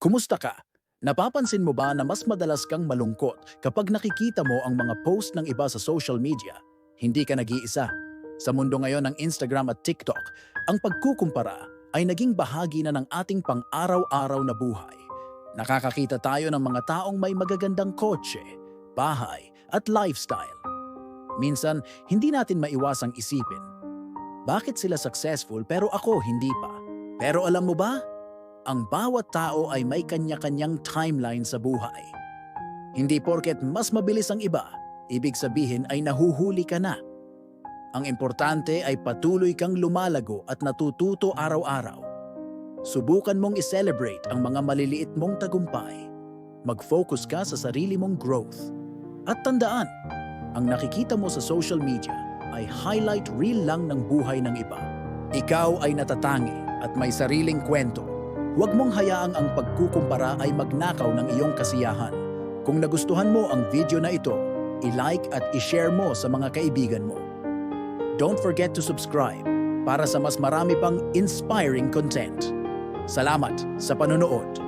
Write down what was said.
Kumusta ka? Napapansin mo ba na mas madalas kang malungkot kapag nakikita mo ang mga post ng iba sa social media? Hindi ka nag-iisa. Sa mundo ngayon ng Instagram at TikTok, ang pagkukumpara ay naging bahagi na ng ating pang-araw-araw na buhay. Nakakakita tayo ng mga taong may magagandang kotse, bahay at lifestyle. Minsan, hindi natin maiwasang isipin, bakit sila successful pero ako hindi pa? Pero alam mo ba? Ang bawat tao ay may kanya-kanyang timeline sa buhay. Hindi porket mas mabilis ang iba, ibig sabihin ay nahuhuli ka na. Ang importante ay patuloy kang lumalago at natututo araw-araw. Subukan mong i-celebrate ang mga maliliit mong tagumpay. Mag-focus ka sa sarili mong growth. At tandaan, ang nakikita mo sa social media ay highlight reel lang ng buhay ng iba. Ikaw ay natatangi at may sariling kwento. Huwag mong hayaang ang pagkukumpara ay magnakaw ng iyong kasiyahan. Kung nagustuhan mo ang video na ito, i-like at i-share mo sa mga kaibigan mo. Don't forget to subscribe para sa mas marami pang inspiring content. Salamat sa panonood.